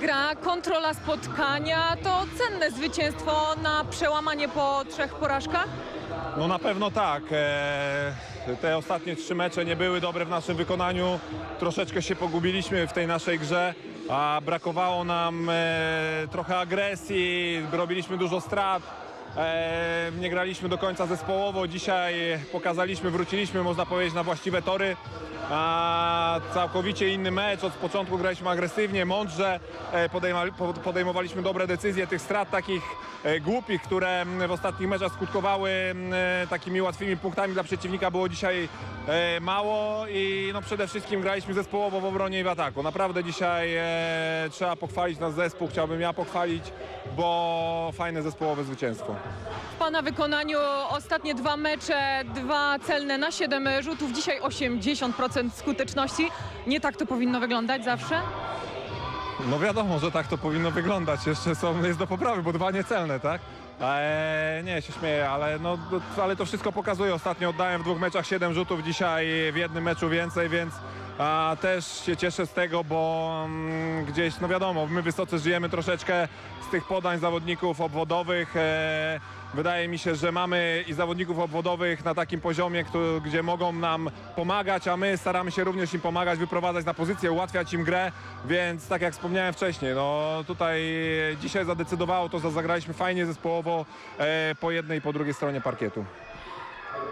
gra, kontrola spotkania to cenne zwycięstwo na przełamanie po trzech porażkach? No na pewno tak. E, Te ostatnie trzy mecze nie były dobre w naszym wykonaniu. Troszeczkę się pogubiliśmy w tej naszej grze, a brakowało nam e, trochę agresji, robiliśmy dużo strat. E, nie graliśmy do końca zespołowo. Dzisiaj pokazaliśmy, wróciliśmy, można powiedzieć, na właściwe tory. A całkowicie inny mecz. Od początku graliśmy agresywnie, mądrze, e, podejmowaliśmy dobre decyzje. Tych strat takich e, głupich, które w ostatnich meczach skutkowały takimi łatwymi punktami dla przeciwnika było dzisiaj mało i no przede wszystkim graliśmy zespołowo w obronie i w ataku. Naprawdę dzisiaj trzeba pochwalić nasz zespół, chciałbym ja pochwalić, bo fajne zespołowe zwycięstwo. W Pana wykonaniu ostatnie dwa mecze, dwa celne na 7 rzutów, dzisiaj 80% skuteczności. Nie tak to powinno wyglądać zawsze? No wiadomo, że tak to powinno wyglądać. Jeszcze są, jest do poprawy, bo dwa niecelne, tak? Eee, nie, się śmieję, ale, no, ale to wszystko pokazuje. Ostatnio oddałem w dwóch meczach 7 rzutów, dzisiaj w jednym meczu więcej, więc a, też się cieszę z tego, bo mm, gdzieś, no wiadomo, my wysoce żyjemy troszeczkę z tych podań zawodników obwodowych. E, wydaje mi się, że mamy i zawodników obwodowych na takim poziomie, któ- gdzie mogą nam pomagać, a my staramy się również im pomagać, wyprowadzać na pozycję, ułatwiać im grę, więc tak jak wspomniałem wcześniej, no tutaj dzisiaj zadecydowało to, że zagraliśmy fajnie zespołowo e, po jednej i po drugiej stronie parkietu.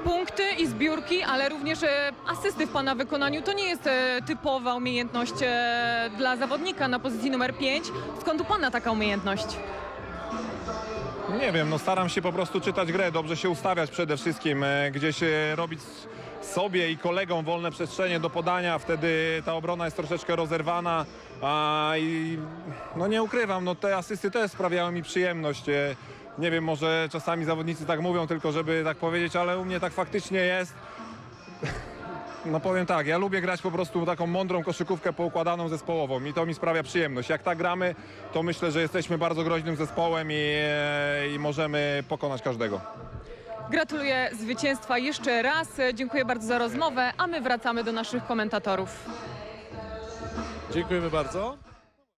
Punkty i zbiórki, ale również e, asysty w Pana wykonaniu to nie jest e, typowa umiejętność e, dla zawodnika na pozycji numer 5. Skąd u Pana taka umiejętność? Nie wiem, no staram się po prostu czytać grę, dobrze się ustawiać przede wszystkim, gdzieś robić sobie i kolegom wolne przestrzenie do podania, wtedy ta obrona jest troszeczkę rozerwana a, i no nie ukrywam, no te asysty też sprawiają mi przyjemność. Nie wiem, może czasami zawodnicy tak mówią tylko, żeby tak powiedzieć, ale u mnie tak faktycznie jest. No powiem tak, ja lubię grać po prostu taką mądrą koszykówkę poukładaną zespołową i to mi sprawia przyjemność. Jak tak gramy, to myślę, że jesteśmy bardzo groźnym zespołem i, e, i możemy pokonać każdego. Gratuluję zwycięstwa jeszcze raz. Dziękuję bardzo za rozmowę, a my wracamy do naszych komentatorów. Dziękujemy bardzo.